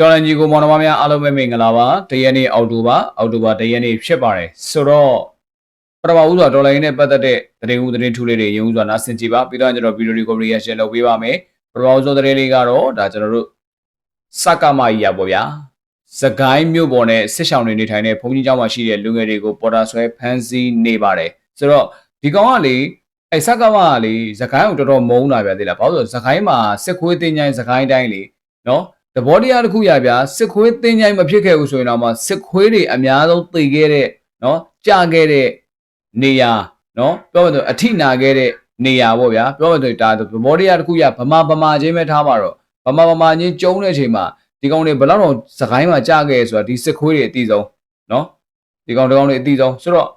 တော်လန်ကြီးကိုမောင်နှမများအားလုံးပဲမင်္ဂလာပါတရက်နေ့အောက်တိုဘာအောက်တိုဘာတရက်နေ့ဖြစ်ပါတယ်ဆိုတော့ပထမဦးစွာဒေါ်လာရင်းနဲ့ပတ်သက်တဲ့သတင်းဦးသတင်းထူးလေးတွေရုံးစွာနားဆင်ကြည့်ပါပြီးတော့ကျွန်တော်ဗီဒီယိုတွေကို reaction လုပ်ပေးပါမယ်ပထမဦးဆုံးသတင်းလေးကတော့ဒါကျွန်တော်တို့စကမကြီးရပေါ့ဗျာစကိုင်းမြို့ပေါ်နဲ့စစ်ဆောင်တွေနေထိုင်တဲ့ဘုန်းကြီးကျောင်းမှာရှိတဲ့လူငယ်တွေကိုပေါ်တာဆွဲဖမ်းဆီးနေပါတယ်ဆိုတော့ဒီကောင်ကလေအဲစကမကလေစကိုင်းကိုတော်တော်မုန်းတာဗျာသိလားဘာလို့လဲဆိုတော့စကိုင်းမှာစစ်ခွေးတင်ချိုင်းစကိုင်းတိုင်းလေနော် တဘောတရားတစ်ခုရဗျာစစ်ခွေးတင်းကြိုင်မဖြစ်ခဲ့ဘူးဆိုရင်တော့မှစစ်ခွေးတွေအများဆုံးသိခဲ့တဲ့နော်ကြာခဲ့တဲ့နေရာနော်ပြောမှဆိုအထိနာခဲ့တဲ့နေရာပေါ့ဗျာပြောမှဆိုဒါသဘောတရားတစ်ခုရဗမာဗမာချင်းပဲထားပါတော့ဗမာဗမာချင်းကျုံတဲ့အချိန်မှာဒီကောင်တွေဘယ်တော့တော့စကိုင်းမှာကြာခဲ့ဆိုတာဒီစစ်ခွေးတွေအတိဆုံးနော်ဒီကောင်ဒီကောင်တွေအတိဆုံးဆိုတော့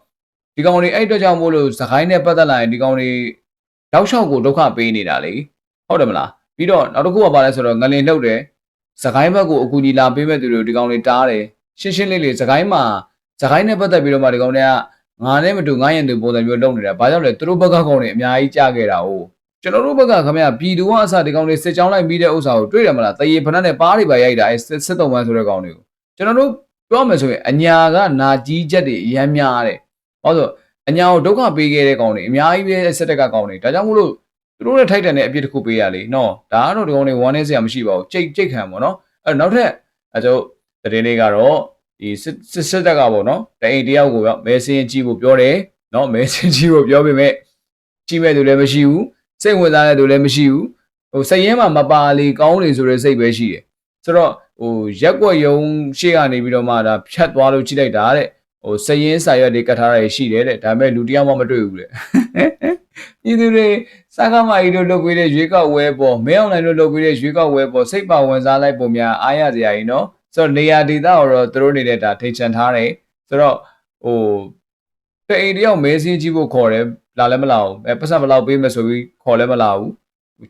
ဒီကောင်တွေအဲ့အတွက်ကြောင့်မို့လို့စကိုင်းနဲ့ပတ်သက်လာရင်ဒီကောင်တွေတောက်လျှောက်ကိုဒုက္ခပေးနေတာလေဟုတ်တယ်မလားပြီးတော့နောက်တစ်ခုကပါလဲဆိုတော့ငလင်လှုပ်တယ် စကိုင်းဘက်ကိုအကူကြီးလာပေးမဲ့သူတွေဒီကောင်တွေတားတယ်ရှင်းရှင်းလေးလေးစကိုင်းမှာစကိုင်းနဲ့ပတ်သက်ပြီးတော့မှဒီကောင်တွေကငါနဲ့မတူငါရင်သူပုံစံမျိုးလုပ်နေတာဘာကြောင့်လဲသူတို့ဘက်ကကောင်တွေအများကြီးကြားခဲ့တာ哦ကျွန်တော်တို့ဘက်ကခမရပြည်သူကအစဒီကောင်တွေစစ်ကြောင်းလိုက်ပြီးတဲ့ဥစ္စာကိုတွေ့တယ်မလားတရေဖနက်နဲ့ပါးတွေပါရိုက်တာအဲစစ်တုံးပန်းဆိုတဲ့ကောင်တွေကိုကျွန်တော်တို့ပြောမယ်ဆိုရင်အညာကနာကြီးချက်တွေအများများတဲ့ဟောဆိုအညာကိုဒုက္ခပေးခဲ့တဲ့ကောင်တွေအများကြီးပဲစစ်တပ်ကကောင်တွေဒါကြောင့်မို့လို့သူ တို့နဲ့ထိုက်တန်တဲ့အပြစ်တစ်ခုပေးရလေနော်ဒါကတော့ဒီကောင်တွေဝမ်းနေစရာမရှိပါဘူးကြိတ်ကြိတ်ခံပေါ့နော်အဲ့နောက်ထပ်အကျုပ်တရင်လေးကတော့ဒီစစ်စစ်စစ်တက်ကပေါ့နော်တအိမ်တယောက်ကိုရောမဲစင်းကြည့်ဖို့ပြောတယ်နော်မဲစင်းကြည့်ဖို့ပြောပေမဲ့ကြည့်မဲ့သူလည်းမရှိဘူးစိတ်ဝင်စားတဲ့သူလည်းမရှိဘူးဟိုစိတ်ရင်းမှာမပါလေကောင်းလေဆိုတဲ့စိတ်ပဲရှိတယ်ဆိုတော့ဟိုရက်ွက်ယုံရှေ့ကနေပြီးတော့မှဒါဖြတ်သွားလို့ကြည့်လိုက်တာတဲ့ဟိုစည်ရင်းစာရွက်တွေကတ်ထားတာရှိတယ်တဲ့ဒါပေမဲ့လူတယောက်မှမတွေ့ဘူးလေ ပြည်သူတွေစကားမကြီးတို့လုပ်ပေးတဲ့ရွေးကောက်ဝဲပေါ်မဲအောင်နိုင်တို့လုပ်ပေးတဲ့ရွေးကောက်ဝဲပေါ်စိတ်ပါဝင်စားလိုက်ပုံများအားရစရာကြီးနော်ဆိုတော့နေရာဒေသကိုတော့သူတို့နေတဲ့ဒါထိတ်ချန်ထားတယ်ဆိုတော့ဟိုတအိမ်တယောက်မဲစင်းကြည့်ဖို့ခေါ်တယ်လာလည်းမလာဘူးအဲပတ်စံမလောက်ပေးမယ်ဆိုပြီးခေါ်လည်းမလာဘူး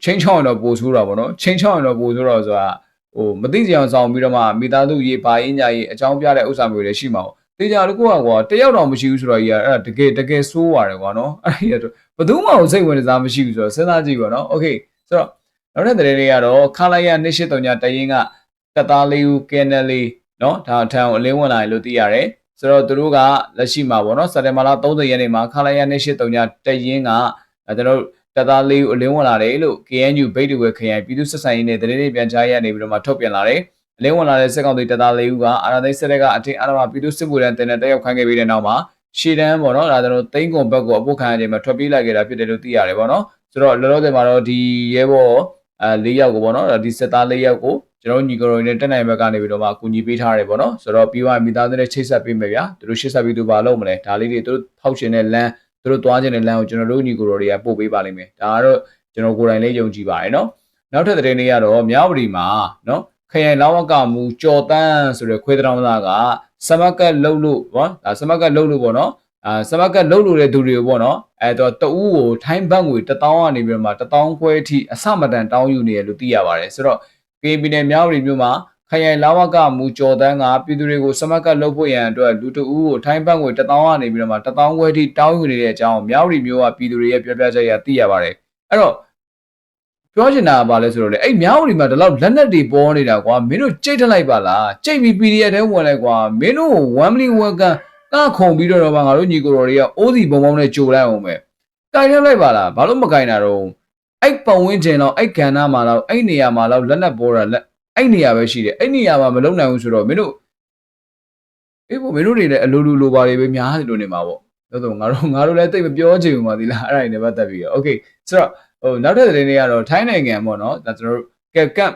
ချင်းချောင်းရင်တော့ပို့ဆိုးတာပေါ့နော်ချင်းချောင်းရင်တော့ပို့ဆိုးတော့ဆိုတာဟိုမသိကြအောင်ဆောင်ပြီးတော့မှမိသားစုရေးပါအင်းညာရေးအကြောင်းပြတဲ့ဥစ္စာမျိုးတွေရှိမှာပေါ့တေချာတကူကကွာတယောက်တော့မရှိဘူးဆိုတော့ကြီးကအဲ့ဒါတကယ်တကယ်ဆိုးရတယ်ကွာနော်အဲ့ဒီကတော့ ဘယ်သူမှစိတ်ဝင်စားမရှိဘူးဆိုတော့စဉ်းစားကြည့်ပါတော့โอเคဆိုတော့နောက်တဲ့တဲ့တွေကတော့ခလာရ283ညတရင်ကတက်သားလေးဦးကဲနယ်လေးเนาะဒါအထံကိုအလင်းဝင်လာတယ်လို့သိရတယ်ဆိုတော့သူတို့ကလက်ရှိမှာပေါ့နော်စက်တင်ဘာလ30ရက်နေ့မှာခလာရ283ညတရင်ကအဲကျွန်တော်တို့တက်သားလေးဦးအလင်းဝင်လာတယ်လို့ KNU ဗိတ်တူဝဲခရိုင်ပြည်သူ့စစ်ဆိုင်ရေးနဲ့တရေတွေပြန်ကြားရနေပြီးတော့မှထုတ်ပြန်လာတယ်အလင်းဝင်လာတဲ့စစ်ကောင်စီတက်သားလေးဦးကအာရသိစစ်တပ်ကအထင်အာရမပြည်သူ့စစ်မှုထမ်းတင်တဲ့တက်ရောက်ခိုင်းခဲ့ပြီးတဲ့နောက်မှာ ရှေ့တန်းပေါ့နော်ဒါကျွန်တော်တိမ့်ကွန်ဘက်ကိုအပုတ်ခံရချိန်မှာထွက်ပြေးလိုက်ခဲ့တာဖြစ်တယ်လို့သိရတယ်ပေါ့နော်ဆိုတော့လောလောဆယ်မှာတော့ဒီရဲဘော်အဲ၄ယောက်ကိုပေါ့နော်ဒီစစ်သား၄ယောက်ကိုကျွန်တော်ညီကိုရိုနဲ့တက်နိုင်ဘက်ကနေပြီးတော့မှအကူညီပေးထားရတယ်ပေါ့နော်ဆိုတော့ပြီးသွားမိသားစုနဲ့ချိတ်ဆက်ပေးမယ်ဗျာသူတို့ချိတ်ဆက်ပြီးသူဘာလုပ်မလဲဒါလေးတွေသူတို့ထောက်ရှင်တဲ့လမ်းသူတို့သွားခြင်းတဲ့လမ်းကိုကျွန်တော်တို့ညီကိုရိုတွေကပို့ပေးပါလိမ့်မယ်ဒါကတော့ကျွန်တော်ကိုယ်တိုင်လေးယုံကြည်ပါတယ်နော်နောက်ထပ်သတင်းလေးကတော့မြောက်ပရီမှာနော်ခရိုင်လောင်းဝကမူကြော်တန်းဆိုတဲ့ခွေးတောင်သားက စမကတ်လှုပ်လို့ဗောဒါစမကတ်လှုပ်လို့ပေါ့နော်အာစမကတ်လှုပ်လို့တဲ့သူတွေပေါ့နော်အဲတော့တဦးကိုထိုင်းဘတ်ငွေ1000ကနေပြီးတော့မှ1000ခွဲအထိအဆမတန်တောင်းယူနေရလို့သိရပါတယ်ဆိုတော့ KB နဲ့မြောက်ရီမြို့မှာခရိုင်လာဝကမူကျော်တန်းကပြည်သူတွေကိုစမကတ်လှုပ်ဖို့ရန်အတွက်လူတဦးကိုထိုင်းဘတ်ငွေ1000ကနေပြီးတော့မှ1000ခွဲအထိတောင်းယူနေတဲ့အကြောင်းမြောက်ရီမြို့ကပြည်သူတွေရဲ့ပြောပြချက်အရသိရပါတယ်အဲ့တော့ ပြောချင်တာကဘာလဲဆိုတော့လေအဲ့မြောင်းဒီမှာဒီလောက်လက်နက်တွေပေါ်နေတာကွာမင်းတို့ကြိတ်ထလိုက်ပါလားကြိတ်ပြီး PDF ထဲဝင်လိုက်ကွာမင်းတို့ဝမ်လီဝမ်ကန်ကခုံပြီးတော့တော့ငါတို့ညီကိုတော်တွေကအိုးစီဘုံဘုံနဲ့ကြိုလိုက်အောင်ပဲကြိုင်ထလိုက်ပါလားဘာလို့မကြိုင်တာတော့အဲ့ပဝင်းကျင်တော့အဲ့ကန္နာမှာတော့အဲ့နေရာမှာတော့လက်နက်ပေါ်တာလက်အဲ့နေရာပဲရှိတယ်အဲ့နေရာမှာမလုံနိုင်ဘူးဆိုတော့မင်းတို့အေးပေါ့မင်းတို့တွေလည်းအလိုလိုလိုပါတွေပဲများတယ်လို့နေမှာပေါ့တော်တော်ငါတို့ငါတို့လည်းတိတ်မပြောချင်ဘူးပါသီလားအဲ့ဒါနေပတ်သက်ပြီးတော့ okay ဆိုတော့ ဟိုနောက်ထပ်သတင်းလေးကတော့ထိုင်းနိုင်ငံပေါ့နော်ဒါကျွန်တော်တို့ကယ်ကမ်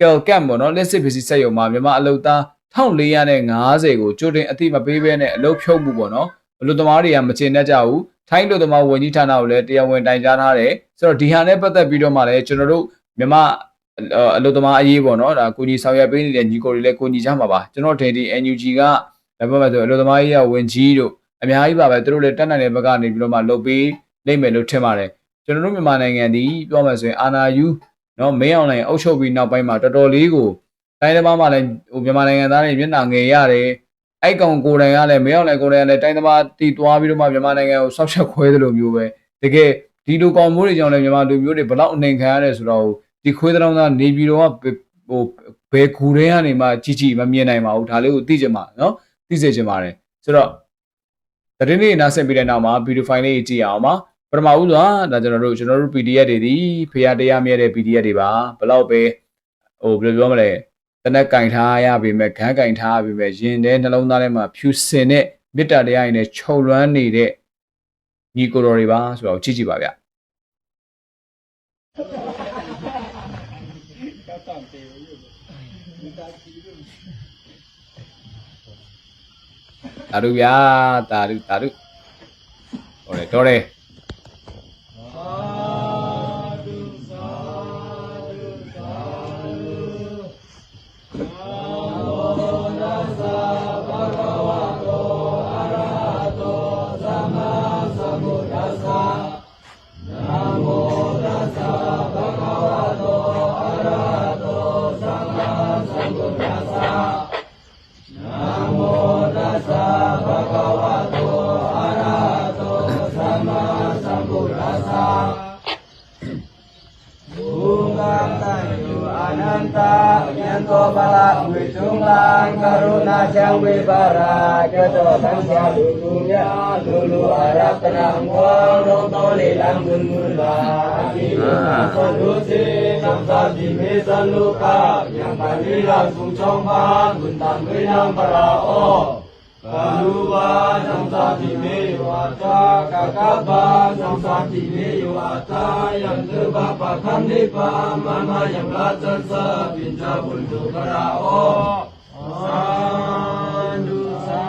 ကယ်ကမ်ပေါ့နော်လက်စစ်ပစ္စည်းစက်ရုံမှာမြန်မာအလုပ်သား1450ကိုကြိုတင်အတိမပေးဘဲနဲ့အလုပ်ဖြုတ်မှုပေါ့နော်အလုပ်သမားတွေကမချင်တတ်ကြဘူးထိုင်းအလုပ်သမားဝန်ကြီးဌာနကိုလည်းတရားဝင်တိုင်ကြားထားတယ်ဆိုတော့ဒီဟာနဲ့ပတ်သက်ပြီးတော့မှလည်းကျွန်တော်တို့မြန်မာအလုပ်သမားအရေးပေါ့နော်ဒါကိုကြီးဆောင်ရွက်ပေးနေတဲ့ညီကိုတွေလည်းကိုကြီးကြမှာပါကျွန်တော်ထင်ဒီ NUG ကဒါပေမဲ့ဆိုအလုပ်သမားရေးကဝန်ကြီးတို့အများကြီးပါပဲသူတို့လည်းတက်နိုင်တဲ့ဘက်ကနေပြီးတော့မှလုပ်ပေးနိုင်မယ်လို့ထင်ပါတယ် ကျွန်တော်တို့မြန်မာနိုင်ငံဒီပြောမှဆိုရင်အာနာယူနော်မင်းအောင်လိုင်းအုပ်ချုပ်ပြီးနောက်ပိုင်းမှာတော်တော်လေးကိုတိုင်းသမားမှလည်းဟိုမြန်မာနိုင်ငံသားတွေမျက်နှာငယ်ရတယ်အဲ့ကောင်ကိုယ်တိုင်ကလည်းမရောက်လည်းကိုယ်တိုင်ကလည်းတိုင်းသမားတီသွားပြီးတော့မှမြန်မာနိုင်ငံကိုဆောက်ချက်ခွဲသလိုမျိုးပဲတကယ်ဒီလိုကောင်မျိုးတွေကြောင့်လည်းမြန်မာလူမျိုးတွေဘလောက်အနေခံရတယ်ဆိုတော့ဒီခွေးတောင်သားနေပြည်တော်ကဟိုဘဘယ်ကူတွေကနေမှကြီးကြီးမမြင်နိုင်ပါဘူးဒါလေးကိုသိချင်ပါနော်သိစေချင်ပါတယ်ဆိုတော့သတင်းလေးနားဆက်ပြီးတဲ့နောက်မှာ video file လေးကြည့်အောင်ပါ ပထမဦးစွာဒါကျွန်တော်တို့ကျွန်တော်တို့ PDF တွေဒီဖရာတရားမြဲတဲ့ PDF တွေပါဘယ်တော့ပဲဟိုဘယ်လိုပြောမလဲတနက်ကင်ထားရပြီမဲ့ခန်းကင်ထားရပြီမဲ့ရင်ထဲနှလုံးသားထဲမှာဖြူစင်တဲ့မေတ္တာတရားရည်နဲ့ခြုံလွှမ်းနေတဲ့ညီကိုတော်တွေပါဆိုတော့ကြည့်ကြည့်ပါဗျတာရုဗျာတာရုတာရုဟောတယ်တော်တယ် ယံသောမလဝိသုမံကရုဏာချံဝိပါရာကတောသံဃာလူသူများလူလူအရပနာမောရောတောလေလံဂုဏ်မူလာအမိသောလူစေသံသာတိမေသလုကယံပါလိလသုချောမဂုဏ္ဍမေနံပရာဩ ယံလာသသပိဇာဘုဒ္ဓကရာဩသာဓုသာ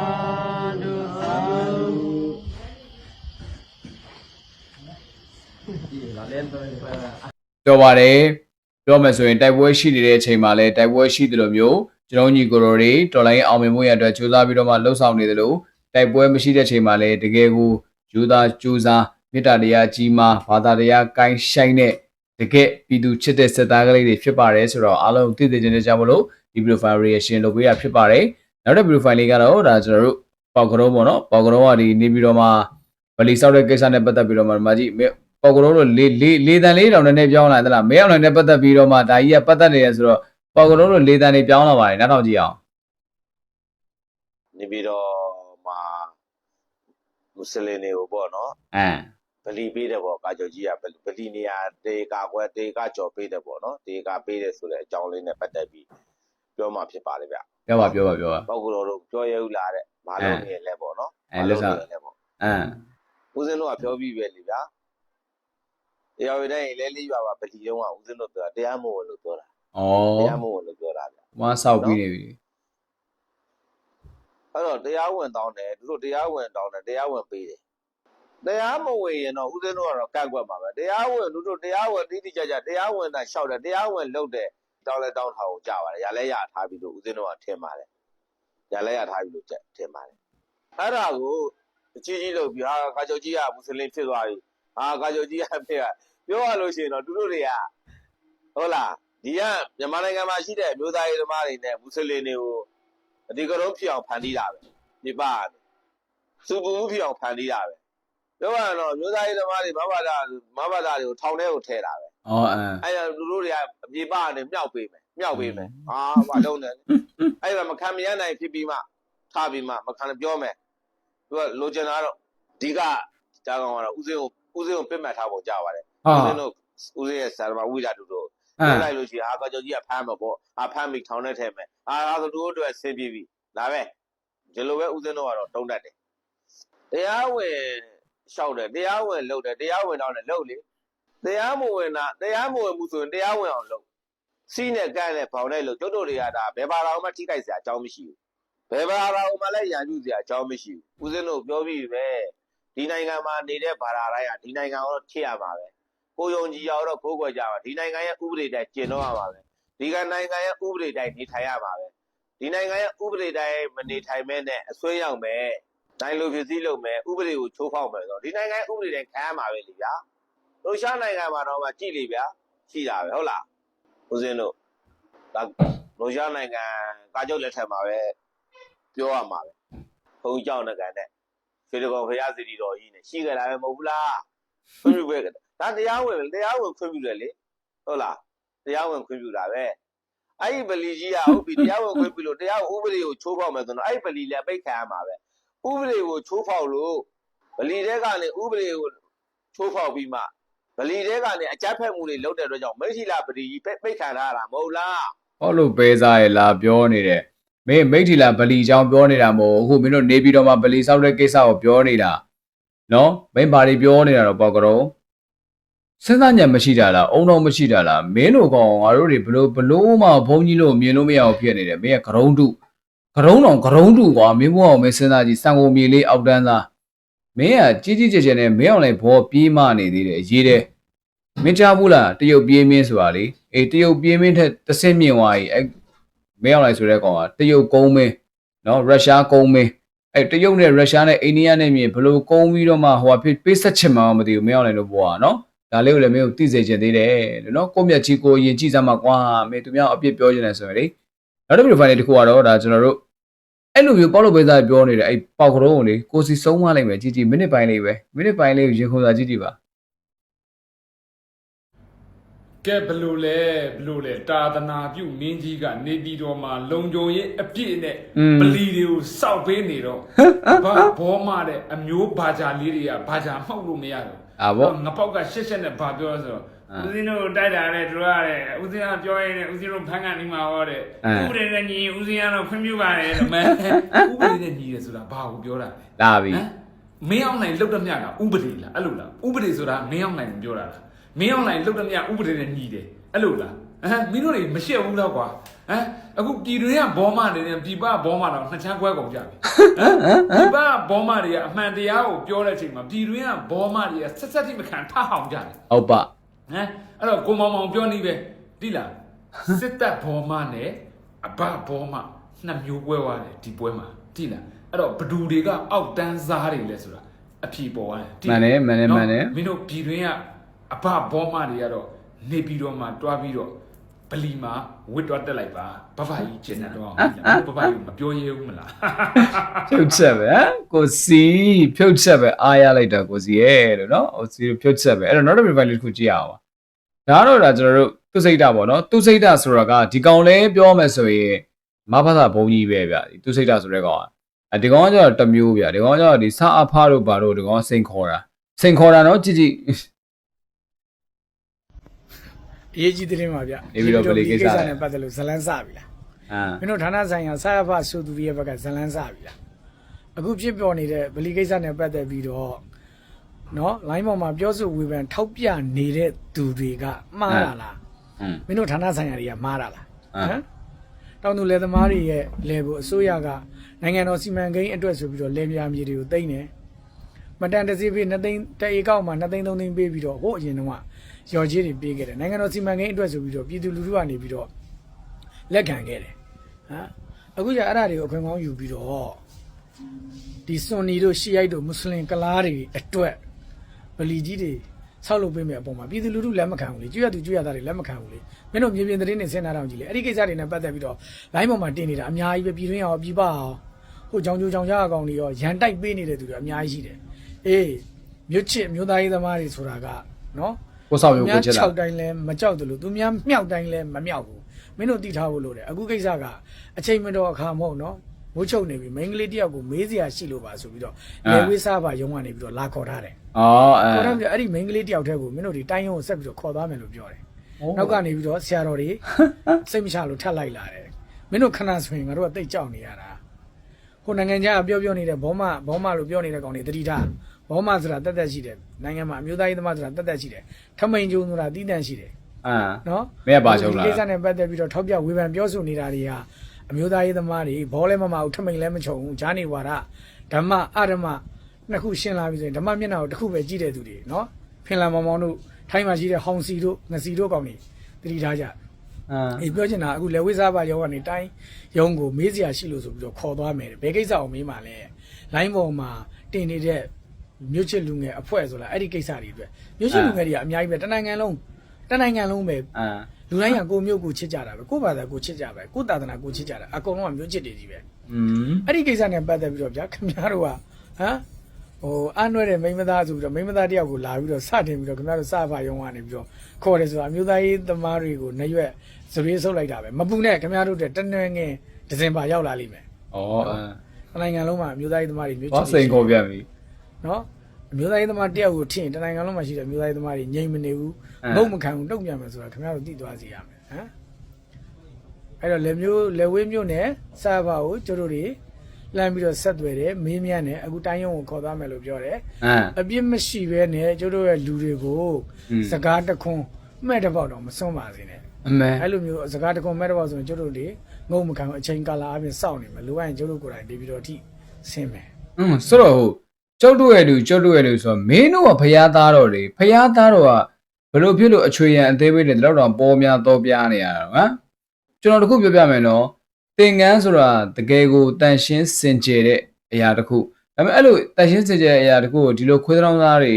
ဓုသာဓုဒီလာလန်တော့ပါပြောပါတယ်ပြောမယ်ဆိုရင်တိုက်ပွဲရှိနေတဲ့အချိန်မှာလည်းတိုက်ပွဲရှိတယ်လို့မျိုး ကျွန်တော်ညီကိုတော်တွေတော်လိုင်းအောင်မြင်မှုရအတွက်ကြိုးစားပြီးတော့မှလှုပ်ဆောင်နေတယ်လို့တိုက်ပွဲမရှိတဲ့ချိန်မှာလည်းတကယ်ကိုယူသားကြိုးစားမေတ္တာတရားကြီးမားဘာသာတရားကိုင်းဆိုင်တဲ့တကယ်ပြည်သူချစ်တဲ့စက်သားကလေးတွေဖြစ်ပါတယ်ဆိုတော့အားလုံးသိသိချင်းချင်းကြောင့်မလို့ဒီ video file reaction လုပ်ပေးရဖြစ်ပါတယ်နောက်တဲ့ video file လေးကတော့ဒါကျွန်တော်တို့ပေါက်ကတော့ပေါ့နော်ပေါက်ကတော့ကဒီနေပြီးတော့မှဗလီဆောက်တဲ့ကိစ္စနဲ့ပတ်သက်ပြီးတော့မှဒီမှာကြည့်ပေါက်ကတော့တော့လေးလေးလေးတန်လေးတောင်နဲ့ပြောင်းလာသလားမဲအောင်နဲ့ပတ်သက်ပြီးတော့မှဒါကြီးကပတ်သက်နေရဆိုတော့ ပေါက်ကတော့တော့လေးတန်လေးပြောင်းလာပါတယ်နောက်တော့ကြည့်အောင်နေပြီးတော့မှာမွတ်စလင်တွေကိုပေါ့နော်အမ်ဗလီပေးတယ်ပေါ့ကာကျော်ကြီးကဗလီဗလီနေရာတေကာကွယ်တေကာကျော်ပေးတယ်ပေါ့နော်တေကာပေးတယ်ဆိုတဲ့အကြောင်းလေးနဲ့ပတ်သက်ပြီးပြောမှဖြစ်ပါတယ်ဗျပြောပါပြောပါပြောပါပောက်ကူတော်တို့ပြောရဦးလားတဲ့မလုပ်နေလဲပေါ့နော်အဲလက်ဆောင်မလုပ်နေလဲပေါ့အမ်ဦးစင်းတို့ကပြောပြီးပဲလေဗျာတရားဝိတိုင်းလဲလေးရွာပါဗလီတုံးကဦးစင်းတို့ပြောတရားမဝင်လို့ပြောတာ ဩတရားမဝင်လို့ပြောတာဗျမဆောက်ပြီးနေပြီအဲ့တော့တရားဝင်တောင်းတယ်သူတို့တရားဝင်တောင်းတယ်တရားဝင်ပေးတယ်တရားမဝင်ရင်တော့ဦးဇင်းတို့ကတော့ကန့်ကွက်ပါပဲတရားဝင်သူတို့တရားဝင်တိတိကျကျတရားဝင်တာလျှောက်တယ်တရားဝင်လုပ်တယ်တောင်းလဲတောင်းထားကိုကြပါတယ်ရလဲရထားပြီလို့ဦးဇင်းတို့ကထင်ပါတယ်ရလဲရထားပြီလို့ထင်ပါတယ်အဲ့ဒါကိုအကြီးကြီးလုပ်ပြီးဟာကာချုပ်ကြီးကမွတ်စလင်ဖြစ်သွားပြီဟာကာချုပ်ကြီးကဖြစ်ကပြောရလို့ရှိရင်တော့သူတို့တွေကဟုတ်လား ဒီကမြန်မာနိုင်ငံမှာရှိတဲ့မျိုးသားရေးသမားတွေနဲ့မွတ်စလင်တွေကိုအဒီကရုံးဖြစ်အောင်ဖန်တီးတာပဲဒီပါစူပူဖြစ်အောင်ဖန်တီးတာပဲပြောရရင်တော့မျိုးသားရေးသမားတွေမဘာသာမဘာသာတွေကိုထောင်ထဲကိုထည့်တာပဲဩအမ်အဲ့ဒါလူတို့တွေကအပြေပါနဲ့မြောက်ပေးမယ်မြောက်ပေးမယ်ဟာဘာလုံးလဲအဲ့ဒါမခံမရနိုင်ဖြစ်ပြီးမှထားပြီးမှမခံပြောမယ်သူကလိုချင်တာတော့ဒီကကြားကောင်ကတော့ဦးစင်းကိုဦးစင်းကိုပြစ်မှတ်ထားဖို့ကြားပါတယ်ဟာဦးစင်းတို့ဦးစင်းရဲ့ဆရာမဝိဒါတူတို့ အမ်လိုက်လို့ရှိရင်အာကောကျော်ကြီးကဖမ်းမှာပေါ့အာဖမ်းပြီးထောင်ထဲထည့်မယ်အာဒါဆိုသူတို့အတွက်ဆင်းပြေးပြီဒါပဲဒီလိုပဲဦးစင်းတို့ကတော့တုံးတတ်တယ်တရားဝင်လျှောက်တယ်တရားဝင်လုပ်တယ်တရားဝင်တော့လည်းလုပ်လေတရားမဝင်တာတရားမဝင်ဘူးဆိုရင်တရားဝင်အောင်လုပ်စီးနဲ့ကန့်နဲ့ဘောင်နဲ့လို့ကျုပ်တို့တွေကဒါဘယ်ဘာသာမှထိခိုက်စရာအကြောင်းမရှိဘူးဘယ်ဘာသာမှလည်းရန်ပြုစရာအကြောင်းမရှိဘူးဦးစင်းတို့ပြောပြီးပဲဒီနိုင်ငံမှာနေတဲ့ဘာသာတိုင်းကဒီနိုင်ငံကိုတော့ချစ်ရမှာပဲ ကိုယုံကြည်ရတော့ကိုးကွယ်ကြပါဒီနိုင်ငံရဲ့ဥပဒေတိုင်းကျင့်တော့ရမှာပဲဒီကနိုင်ငံရဲ့ဥပဒေတိုင်းနေထိုင်ရမှာပဲဒီနိုင်ငံရဲ့ဥပဒေတိုင်းမနေထိုင်မဲနဲ့အစွဲရောက်မယ်တိုင်းလိုဖြစ်စည်းလုပ်မယ်ဥပဒေကိုချိုးဖောက်မယ်ဆိုတော့ဒီနိုင်ငံဥပဒေတိုင်းခံရမှာပဲလေဗျာရုရှားနိုင်ငံမှာတော့မှကြည်လေဗျာရှိတာပဲဟုတ်လားဦးစင်းတို့ဒါရုရှားနိုင်ငံကာကြုတ်လက်ထက်မှာပဲပြောရမှာပဲဘုံကြောင့်တဲ့ကန်နဲ့ရွှေတကောင်ဖရာစီတီတော်ကြီးနဲ့ရှိကြတာပဲမဟုတ်ဘူးလားခွင့်ပြုပဲ ဒါတရားဝင်တရားဝင်ခွင့်ပြုတယ်လေဟုတ်လားတရားဝင်ခွင့်ပြုတာပဲအဲ့ဒီဗလီကြီးကဟုတ်ပြီတရားဝင်ခွင့်ပြုလို့တရားဥပဒေကိုချိုးဖောက်မယ်ဆိုတော့အဲ့ဒီဗလီလည်းပိတ်ခံရမှာပဲဥပဒေကိုချိုးဖောက်လို့ဗလီတဲကနေဥပဒေကိုချိုးဖောက်ပြီးမှဗလီတဲကနေအကြမ်းဖက်မှုတွေလုပ်တဲ့အတွက်ကြောင့်မိထီလာဗလီကြီးပိတ်ပိတ်ခံထားရတာမဟုတ်လားဟောလို့ပဲစားရလားပြောနေတယ်မင်းမိတ်ထီလာဗလီအကြောင်းပြောနေတာမဟုတ်ဘူးအခုမင်းတို့နေပြီးတော့မှဗလီဆောက်တဲ့ကိစ္စကိုပြောနေတာနော်မင်းဘာတွေပြောနေတာတော့ပေါ့ကတော့ စဉ်းစားညံမရှိတာလားအုံတော့မရှိတာလားမင်းတို့ကောင်ငါတို့တွေဘလို့ဘလို့မှဘုံကြီးလို့မြင်လို့မရအောင်ဖြစ်နေတယ်မင်းကဂရုံးတုဂရုံးတော်ဂရုံးတုကွာမင်းဘဝအောင်မင်းစဉ်းစားကြည့်စံကုန်မြေလေးအောက်တန်းသားမင်းကကြီးကြီးကျယ်ကျယ်နဲ့မင်းအောင်လည်းဘောပြေးမနေသေးတယ်အရေးတယ်မင်းကြားဘူးလားတရုတ်ပြေးမင်းဆိုတာလေအေးတရုတ်ပြေးမင်းထက်တစ်ဆင့်မြင့်သွားပြီအဲမင်းအောင်လိုက်ဆိုတဲ့ကောင်ကတရုတ်ကုန်းမင်းနော်ရုရှားကုန်းမင်းအဲတရုတ်နဲ့ရုရှားနဲ့အိန္ဒိယနဲ့မြင်ဘလို့ကုန်းပြီးတော့မှဟိုဟာဖြစ်ပေးဆက်ချင်မှမသိဘူးမင်းအောင်လိုက်လို့ဘောอ่ะနော် ဒါလေးကိုလည်းမင်းကိုသိစေချင်သေးတယ်လို့နော်ကိုမြတ်ကြီးကိုယင်ကြည့်စမ်းမှာကွာမင်းသူများအပြစ်ပြောချင်တယ်ဆိုရင်လေနောက်တစ်ဗီဒီယိုဖိုင်လေးတစ်ခုကတော့ဒါကျွန်တော်တို့အဲ့လိုမျိုးပေါ့လို့ပဲစားပြောနေတယ်အဲ့ပေါက်ကရုံးကိုလေကိုစီဆုံးမလိုက်မယ်ကြည့်ကြည့်မိနစ်ပိုင်းလေးပဲမိနစ်ပိုင်းလေးကိုရင်ခုန်စာကြည့်ကြည့်ပါကဲဘလို့လဲဘလို့လဲတာသနာပြုမင်းကြီးကနေပြည်တော်မှာလုံကြုံရေးအပြည့်နဲ့อืมပလီတွေကိုစောက်ပေးနေတော့ဘာဘောမတဲ့အမျိုးဘာဂျာလေးတွေကဘာဂျာမှောက်လို့မရတော့ အာဗောငပေါက်ကရှက်ရှက်နဲ့ဘာပြောလဲဆိုတော့အာဦးစင်းတို့တိုက်တာလေတို့ရတယ်ဦးစင်းကပြောရင်လည်းဦးစင်းတို့ဖန်ကနေမှာဟောတဲ့အာဥပဒေနဲ့ညီဦးစင်းကတော့ခွင့်ပြုပါတယ်လို့မဲဥပဒေနဲ့ညီတယ်ဆိုတာဘာကိုပြောတာလဲလာပြီဟမ်မင်းအောင်နိုင်လုတ်တမျှကဥပဒေလားအဲ့လိုလားဥပဒေဆိုတာမင်းအောင်နိုင်ပြောတာလားမင်းအောင်နိုင်လုတ်တမျှဥပဒေနဲ့ညီတယ်အဲ့လိုလားဟမ်မင်းတို့တွေမရှက်ဘူးတော့ကွာ ဟမ်အခုပြည်တွင်းကဘောမတွေနဲ့ပြည်ပဘောမတော့နှစ်ချမ်းခွဲကုန်ကြပြီဟမ်ပြည်ပဘောမတွေကအမှန်တရားကိုပြောတဲ့အချိန်မှာပြည်တွင်းကဘောမတွေကဆက်ဆက်တိမခံထဟောင်ကြတယ်ဟုတ်ပါဟမ်အဲ့တော့ကိုမောင်မောင်ပြောနေပဲတိလားစစ်တပ်ဘောမနဲ့အဘဘောမနှစ်မျိုးပွဲသွားတယ်ဒီပွဲမှာတိလားအဲ့တော့ဘဒူတွေကအောက်တန်းစားတွေလဲဆိုတာအဖြေပေါ်သွားတယ်တိမှန်တယ်မှန်တယ်မှန်တယ်မင်းတို့ပြည်တွင်းကအဘဘောမတွေကတော့နေပြီးတော့မှတွားပြီးတော့ ပလီမှာဝစ်တော့တက်လိုက်ပါဘဘကြီးကျင်နေတော့အောင်ဘဘကြီးမပြောရဲဘူးမလားဖြုတ်ချက်ပဲဟမ်ကိုစီဖြုတ်ချက်ပဲအားရလိုက်တာကိုစီရဲ့လို့နော်ကိုစီဖြုတ်ချက်ပဲအဲ့တော့နောက်တစ် profile လေးတစ်ခုကြည့်ရအောင်ပါဒါကတော့ဒါကျွန်တော်တို့သူစိတ်တာပေါ့နော်သူစိတ်တာဆိုတော့ကဒီကောင်လဲပြောမယ်ဆိုရင်မဖသာဘုံကြီးပဲဗျဒီသူစိတ်တာဆိုတဲ့ကောင်ကအဲဒီကောင်ကကျတော့တစ်မျိုးဗျဒီကောင်ကကျတော့ဒီစာအဖားတို့ဘာတို့ဒီကောင်ကစိန်ခေါ်တာစိန်ခေါ်တာနော်ကြည့်ကြည့် အရေးကြီးသတင်းပါဗျနေပြီးတော့ဗလီကိစ္စနဲ့ပတ်သက်လို့ဇလန်းစပြီလားအာမင်းတို့ဌာနဆိုင်ရာဆရာဖဆိုသူတွေရဲ့ဘက်ကဇလန်းစပြီလားအခုဖြစ်ပေါ်နေတဲ့ဗလီကိစ္စနဲ့ပတ်သက်ပြီးတော့နော် line ပေါ်မှာပြောဆိုဝေဖန်ထောက်ပြနေတဲ့သူတွေကမှားတာလားอืมမင်းတို့ဌာနဆိုင်ရာတွေကမှားတာလားအာဟမ်တောင်သူလယ်သမားတွေရဲ့လယ်ကိုအစိုးရကနိုင်ငံတော်စီမံကိန်းအတွက်ဆိုပြီးတော့လယ်ပြာမြေတွေကိုတိမ့်တယ် မတန်တစီပေး2သိန်းတအေကောက်မှာ2သိန်း3သိန်းပေးပြီးတော့ဟိုအရင်တုန်းကရော်ကြီးတွေပေးခဲ့တယ်နိုင်ငံတော်စီမံကိန်းအတွက်ဆိုပြီးတော့ပြည်သူလူထုကနေပြီးတော့လက်ခံခဲ့တယ်ဟမ်အခုကျအဲ့ဒါတွေကိုအခွင့်ကောင်းယူပြီးတော့ဒီစွန်နီတို့ရှီယိုက်တို့မွတ်စလင်ကလားတွေအတွက်ဗလီကြီးတွေဆောက်လုပ်ပေးမယ်အပေါ်မှာပြည်သူလူထုလက်မခံဘူးလေကျွရသူကျွရသားတွေလက်မခံဘူးလေမင်းတို့မြေပြင်သတင်းတွေဆင်းလာတော့ကြည့်လေအဲ့ဒီကိစ္စတွေနဲ့ပတ်သက်ပြီးတော့ line ပေါ်မှာတင်နေတာအများကြီးပဲပြည်တွင်းရောပြည်ပရောဟိုကြောင်ကြိုကြောင်ကြအကောင်တွေရောရန်တိုက်ပေးနေတဲ့သူတွေအများကြီးရှိတယ် အေးမြို့ချစ်မြို့သားရေးသမားတွေဆိုတာကနော်ကိုဆောက်ရုံကိုချက်လာ6တိုင်းလဲမကြောက်တယ်လို့သူများမြောက်တိုင်းလဲမမြောက်ဘူးမင်းတို့သိထားဖို့လိုတယ်အခုကိစ္စကအချိန်မတော်အခါမဟုတ်နော်မိုးချုပ်နေပြီမိန်းကလေးတယောက်ကိုမေးစရာရှိလို့ပါဆိုပြီးတော့လေဝိစားပါရုံကနေပြီးတော့လာခေါ်ထားတယ်အော်အဲခေါ်ထားပြီးတော့အဲ့ဒီမိန်းကလေးတယောက်တည်းကိုမင်းတို့ဒီတိုင်းရုံကိုဆက်ပြီးတော့ခေါ်သွားမယ်လို့ပြောတယ်နောက်ကနေပြီးတော့ဆရာတော်တွေစိတ်မချလို့ထပ်လိုက်လာတယ်မင်းတို့ခဏဆိုရင်ငါတို့ကတိတ်ကြောက်နေရတာဟိုနိုင်ငံခြားကပြောပြောနေတဲ့ဘောမဘောမလို့ပြောနေတဲ့ကောင်တွေတတိထား ဘောမဆိုတာတက်တက်ရှိတယ်နိုင်ငံမှာအမျိုးသားရေးသမားဆိုတာတက်တက်ရှိတယ်ထမိန်ကျုံဆိုတာတီးတန့်ရှိတယ်အာနော်မင်းကပါချုံလာဒီကိစ္စနဲ့ပတ်သက်ပြီးတော့ထောက်ပြဝေဖန်ပြောဆိုနေတာတွေဟာအမျိုးသားရေးသမားတွေဘောလဲမမအောင်ထမိန်လဲမချုံဘူးဂျာနေဝါဒဓမ္မအဓမ္မနှစ်ခုရှင်းလာပြီဆိုရင်ဓမ္မမျက်နှာကိုတစ်ခုပဲကြည့်တဲ့သူတွေနော်ဖင်လန်မောင်မောင်တို့ထိုင်းမှာရှိတဲ့ဟောင်စီတို့ငစီတို့ကောင်တွေတတိထားကြအာအေးပြောချင်တာအခုလေဝိစားပါရောကနေတိုင်းရုံကိုမေးစရာရှိလို့ဆိုပြီးတော့ခေါ်သွားမယ်ဘယ်ကိစ္စအောင်မေးမှလဲလိုင်းပေါ်မှာတင်နေတဲ့ မြို့ချစ်လူငယ်အဖွဲ့ဆိုလားအဲ့ဒီကိစ္စတွေအတွက်မြို့ချစ်လူငယ်တွေကအများကြီးပဲတနိုင်ငံလုံးတနိုင်ငံလုံးပဲအာလူတိုင်းကကိုမျိုးကိုချစ်ကြတာပဲကိုဘာသာကိုချစ်ကြပဲကိုသာသနာကိုချစ်ကြတာအကုန်လုံးကမျိုးချစ်တွေကြီးပဲอืมအဲ့ဒီကိစ္စနဲ့ပတ်သက်ပြီးတော့ဗျာခင်ဗျားတို့ကဟမ်ဟဟိုအနှွဲတဲ့မိန်းမသားဆိုပြီးတော့မိန်းမသားတယောက်ကိုလာပြီးတော့စတင်ပြီးတော့ခင်ဗျားတို့စဖာယုံကနေပြီးတော့ခေါ်တယ်ဆိုတာအမျိုးသားရေးသမားတွေကိုနှရွက်စရွေးဆုပ်လိုက်တာပဲမပူနဲ့ခင်ဗျားတို့တဲ့တနွဲငင်ဒဇင်ဘာရောက်လာလိမ့်မယ်ဩအဲတနိုင်ငံလုံးမှာအမျိုးသားရေးသမားတွေမျိုးချဘာစ်စိန်ခေါ်ပြန်ပြီ နော်အမျိုးသားရေးသမားတယောက်ကိုထင်တနိုင်ငံလုံးမှာရှိတဲ့အမျိုးသားရေးသမားတွေငြိမ်မနေဘူးငုံမခံဘူးတုံ့ပြန်မယ်ဆိုတာခင်ဗျားတို့သိသွားစေရမယ်ဟမ်အဲ့တော့လက်မျိုးလက်ဝေးမျိုးနဲ့စာဘာကိုကျတို့တွေလှမ်းပြီးတော့ဆက်သွယ်တယ်မင်းမြန်နဲ့အခုတိုင်းရုံကိုခေါ်သွားမယ်လို့ပြောတယ်အပြစ်မရှိဘဲနဲ့ကျတို့ရဲ့လူတွေကိုစကားတခွန်းမဲ့တပေါက်တော့မစွန့်ပါစေနဲ့အမေအဲ့လိုမျိုးစကားတခွန်းမဲ့တပေါက်ဆိုရင်ကျတို့တွေငုံမခံဘူးအချိန်ကာလအပြင်စောင့်နေမယ်လူကရင်ကျတို့ကိုယ်တိုင်ပြီးတော့အထိဆင်းမယ်อืมဆိုတော့ ကျုပ်တို့ရဲ့လူကျုပ်တို့ရဲ့လူဆိုတော့မင်းတို့ကဖျားသားတော်တွေဖျားသားတော်ကဘယ်လိုဖြစ်လို့အချွေရန်အသေးပေးတယ်တော့တော့ပေါ်များတော့ပြားနေရတာဟမ်ကျွန်တော်တခုပြောပြမယ်နော်သင်္ကန်းဆိုတာတကယ်ကိုတန်ရှင်းစင်ကြယ်တဲ့အရာတစ်ခုဒါပေမဲ့အဲ့လိုတန်ရှင်းစင်ကြယ်တဲ့အရာတစ်ခုကိုဒီလိုခွေးတောင်းသားတွေ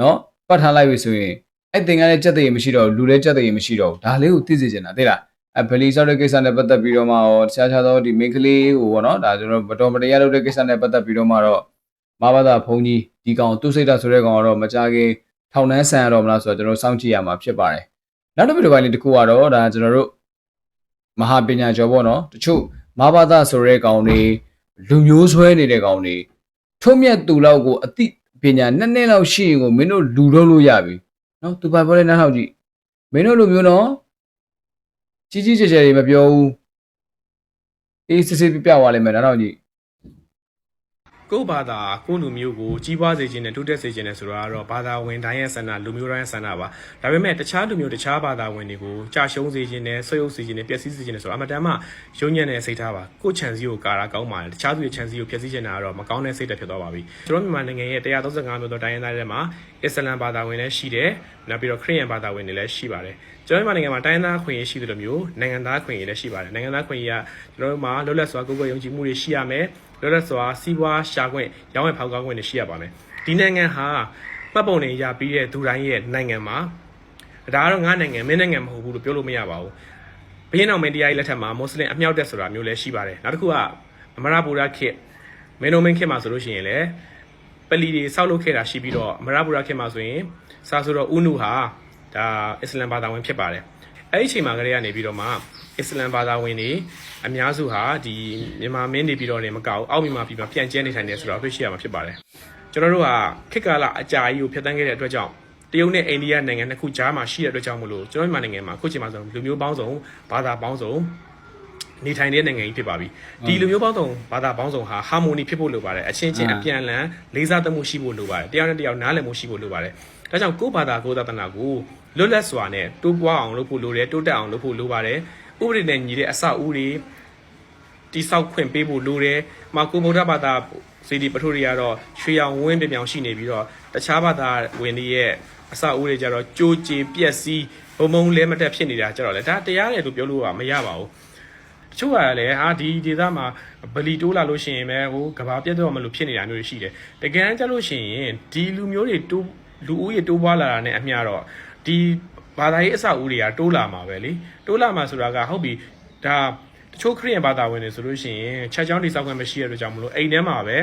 နော်ပတ်ထားလိုက်ပြီဆိုရင်အဲ့သင်္ကန်းရဲ့စက်သေးမရှိတော့ဘူးလူလည်းစက်သေးမရှိတော့ဘူးဒါလေးကိုသိစေချင်တာသိလားအဗလီဆောက်တဲ့ကိစ္စနဲ့ပတ်သက်ပြီးတော့မှရောတခြားခြားသောဒီမိန်းကလေးကိုပေါ့နော်ဒါကျွန်တော်မတော်မတရားလုပ်တဲ့ကိစ္စနဲ့ပတ်သက်ပြီးတော့မှတော့ မဘာသာဘုံကြီးဒီကောင်သူစိတ်ဓာတ်ဆိုတဲ့ကောင်ကတော့မကြခင်ထောင်နှန်းဆန်ရတော့မလားဆိုတော့ကျွန်တော်စောင့်ကြည့်ရမှာဖြစ်ပါတယ်နောက်တစ်ဗီဒီယိုပိုင်းလေးတစ်ခုကတော့ဒါကျွန်တော်တို့မဟာပညာကျော်ပေါ့နော်တချို့မဘာသာဆိုတဲ့ကောင်တွေလူမျိုးဆွဲနေတဲ့ကောင်တွေထုံးမြတ်သူလောက်ကိုအသိပညာနှစ်နှစ်လောက်ရှိရင်ကိုမင်းတို့လူတော့လို့ရပြီနော်သူပိုင်ပေါ်လေးနားထောင်ကြည့်မင်းတို့လူမျိုးနော်ကြီးကြီးကျယ်ကျယ်တွေမပြောဘူးအေးစစ်စစ်ပြပြသွားလိမ့်မယ်နောက်တော့ကြီး ကိုယ့်ဘာသာကိုယ့်လူမျိုးကိုကြီးပွားစေခြင်းနဲ့တိုးတက်စေခြင်းနဲ့ဆိုတာကတော့ဘာသာဝင်တိုင်းရဲ့ဆန္ဒလူမျိုးတိုင်းရဲ့ဆန္ဒပါဒါပေမဲ့တခြားလူမျိုးတခြားဘာသာဝင်တွေကိုကြာရှုံးစေခြင်းနဲ့ဆွေးယုပ်စေခြင်းနဲ့ပျက်စီးစေခြင်းနဲ့ဆိုတာအမတန်မှရုံညံ့တဲ့စိတ်ထားပါကိုယ့်ခြံစည်းကိုကာတာကောင်းပါတယ်တခြားသူရဲ့ခြံစည်းကိုဖျက်ဆီးခြင်းတာကတော့မကောင်းတဲ့စိတ်တက်ဖြစ်သွားပါပြီကျွန်တော်မြန်မာနိုင်ငံရဲ့135မျိုးသောတိုင်းရင်းသားတွေထဲမှာအစ္စလမ်ဘာသာဝင်လည်းရှိတယ်နောက်ပြီးတော့ခရစ်ယာန်ဘာသာဝင်တွေလည်းရှိပါတယ်ကျွန်တော်မြန်မာနိုင်ငံမှာတိုင်းရင်းသားခွင့်ရရှိသလိုမျိုးနိုင်ငံသားခွင့်ရလည်းရှိပါတယ်နိုင်ငံသားခွင့်ရကကျွန်တော်တို့မှာလွတ်လပ်စွာကိုယ်ကိုယ်ယုံကြည်မှုတွေရှိရမယ် လွတ်လပ်စွာစီးပွားရှာခွင့်ရောင်းဝယ်ဖောက်ကားခွင့်တွေရှိရပါမယ်ဒီနိုင်ငံဟာမှတ်ပုံတွေရပြီးတဲ့သူတိုင်းရဲ့နိုင်ငံမှာဒါကတော့ငါနိုင်ငံမင်းနိုင်ငံမဟုတ်ဘူးလို့ပြောလို့မရပါဘူးဘင်းအောင်မင်းတရားကြီးလက်ထက်မှာမွတ်စလင်အမြောက်တက်ဆိုတာမျိုးလည်းရှိပါတယ်နောက်တစ်ခုကအမရပူရာခေတ်မင်းတို့မင်းခေတ်မှာဆိုလို့ရှိရင်လည်းပလီတွေဆောက်လုပ်ခဲ့တာရှိပြီးတော့အမရပူရာခေတ်မှာဆိုရင်စာဆိုတော့ဥနုဟာဒါအစ္စလမ်ဘာသာဝင်ဖြစ်ပါတယ်အဲ့ဒီအချိန်မှာကလေးကနေပြီးတော့မှ အစ္စလမ်ဘာသာဝင်တွေအများစုဟာဒီမြန်မာမင်းနေပြီးတော့နေမကောက်အောက်မြန်မာပြည်မှာပြန်ကျဲနေထိုင်နေဆိုတော့တွေ့ရှိရမှာဖြစ်ပါတယ်ကျွန်တော်တို့ကခေတ်ကာလအကြာကြီးကိုဖျက်ဆီးခဲ့တဲ့အတွက်ကြောင့်တရုတ်နဲ့အိန္ဒိယနိုင်ငံနှစ်ခုကြားမှာရှိတဲ့အတွက်ကြောင့်မလို့ကျွန်တော်မြန်မာနိုင်ငံမှာအခုချိန်မှာဆိုလူမျိုးပေါင်းစုံဘာသာပေါင်းစုံနေထိုင်တဲ့နိုင်ငံကြီးဖြစ်ပါပြီဒီလူမျိုးပေါင်းစုံဘာသာပေါင်းစုံဟာဟာမိုနီဖြစ်ဖို့လိုပါတယ်အချင်းချင်းအပြန်အလှန်လေးစားသမှုရှိဖို့လိုပါတယ်တရားနဲ့တရားနားလည်မှုရှိဖို့လိုပါတယ်ဒါကြောင့်ကိုယ့်ဘာသာကိုယ့်သာသနာကိုလွတ်လပ်စွာနဲ့တိုးပွားအောင်လုပ်ဖို့လိုတယ်တိုးတက်အောင်လုပ်ဖို့လိုပါတယ် ဥပဒေနဲ့ညီတဲ့အဆောက်အဦတွေတိဆောက်ခွင့်ပေးဖို့လိုတယ်မာကိုဗုဒ္ဓဘာသာစီဒီပထိုရီကတော့ရွှေရောင်ဝင်းပြပြောင်ရှိနေပြီးတော့တခြားဘာသာဝင်တွေရဲ့အဆောက်အဦတွေကြတော့ကြိုးကြေပြက်စီးဘုံဘုံလဲမတက်ဖြစ်နေတာကြတော့လေဒါတရားတယ်လို့ပြောလို့ကမရပါဘူးတချို့ကလည်းဟာဒီဒေသမှာဗလီတိုးလာလို့ရှိရင်ပဲဟိုကဘာပြတ်တော့မလို့ဖြစ်နေတာမျိုးတွေရှိတယ်တကယ်တမ်းကျလို့ရှိရင်ဒီလူမျိုးတွေတိုးလူဦးရေတိုးပွားလာတာနဲ့အမျှတော့ဒီ ဘာသာရေးအဆောက်အဦတွေကတိုးလာမှာပဲလေတိုးလာမှာဆိုတာကဟုတ်ပြီဒါတချို့ခရစ်ယာန်ဘာသာဝင်တွေဆိုလို့ရှိရင်ချက်ချောင်းတိစောက်ခွင့်မရှိရတဲ့ကြောင့်မလို့အိမ်ထဲမှာပဲ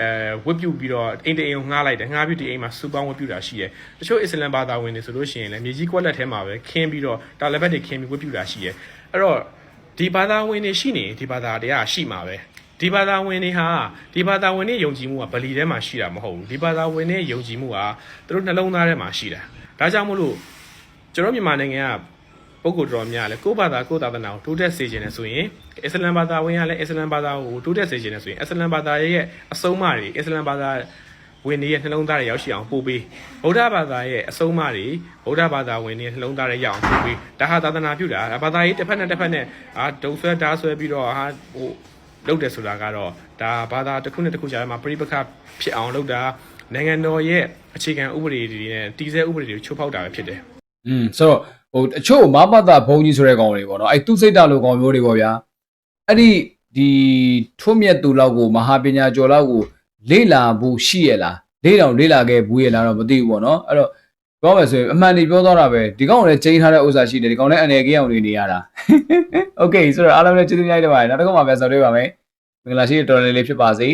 အဲဝတ်ပြုပြီးတော့အိမ်တအိမ်ကိုငှားလိုက်တယ်ငှားပြီးဒီအိမ်မှာစူပေါင်းဝတ်ပြုတာရှိတယ်တချို့အစ္စလမ်ဘာသာဝင်တွေဆိုလို့ရှိရင်လည်းမြေကြီးကွက်လက်ထဲမှာပဲခင်းပြီးတော့တာလက်ဘက်တွေခင်းပြီးဝတ်ပြုတာရှိတယ်အဲ့တော့ဒီဘာသာဝင်တွေရှိနေဒီဘာသာတရားရှိမှာပဲဒီဘာသာဝင်တွေဟာဒီဘာသာဝင်တွေယုံကြည်မှုကဗလီထဲမှာရှိတာမဟုတ်ဘူးဒီဘာသာဝင်တွေယုံကြည်မှုကသူတို့နှလုံးသားထဲမှာရှိတာဒါကြောင့်မို့လို့ ကျွန်တော်မြန်မာနိုင်ငံကပုဂ္ဂိုလ်တော်များလဲကိုယ့်ဘာသာကိုယ့်သာသနာကိုတိုးတက်စေခြင်းနဲ့ဆိုရင်အစ္စလမ်ဘာသာဝင်ကလည်းအစ္စလမ်ဘာသာကိုတိုးတက်စေခြင်းနဲ့ဆိုရင်အစ္စလမ်ဘာသာရဲ့အဆုံးအမတွေအစ္စလမ်ဘာသာဝင်တွေရဲ့နှလုံးသားတွေရောက်ရှိအောင်ပို့ပေးဗုဒ္ဓဘာသာရဲ့အဆုံးအမတွေဗုဒ္ဓဘာသာဝင်တွေရဲ့နှလုံးသားတွေရောက်အောင်ပို့ပေးဒါဟာသာသနာပြုတာဒါဘာသာရေးတစ်ဖက်နဲ့တစ်ဖက်နဲ့အာဒုံဆွဲဓာဆွဲပြီးတော့ဟာဟိုလုပ်တယ်ဆိုတာကတော့ဒါဘာသာတစ်ခုနဲ့တစ်ခုကြားထဲမှာပြိပခဖြစ်အောင်လုပ်တာနိုင်ငံတော်ရဲ့အခြေခံဥပဒေတွေနဲ့တည်ဆဲဥပဒေတွေချိုးဖောက်တာပဲဖြစ်တယ် อืมဆိုတော့ဟိုအချို့မဘာသာဘုံကြီးဆိုတဲ့ကောင်တွေပေါ့နော်အဲ့သူစိတ်ဓာတ်လိုကောင်မျိုးတွေပေါ့ဗျာအဲ့ဒီဒီထွတ်မြတ်သူလောက်ကိုမဟာပညာကျော်လောက်ကိုလေ့လာဖို့ရှိရလားလေ့တောင်လေ့လာခဲ့ဘူးရလားတော့မသိဘူးပေါ့နော်အဲ့တော့ပြောမယ်ဆိုရင်အမှန်တည်းပြောတော့တာပဲဒီကောင်လည်းချိန်ထားတဲ့ဥစ္စာရှိတယ်ဒီကောင်လည်းအနေကြီးအောင်နေနေရတာโอเคဆိုတော့အားလုံးလည်းကျေးဇူးများတင်ပါတယ်နောက်တစ်ခါမှပြန်ဆောင်တွေ့ပါမယ်မင်္ဂလာရှိတဲ့တော်လေးလေးဖြစ်ပါစေ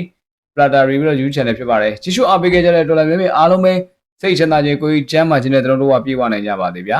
Platter Review YouTube Channel ဖြစ်ပါတယ်ကြည့်ရှုအားပေးခဲ့ကြတဲ့တော်လိုင်းမြင်မြင်အားလုံးပဲ စိတ်ချမ်းသာခြင်းကိုယ်ကြီးကျမ်းမာခြင်းနဲ့ကျွန်တော်တို့ကပြေဝနိုင်ကြပါသေးဗျာ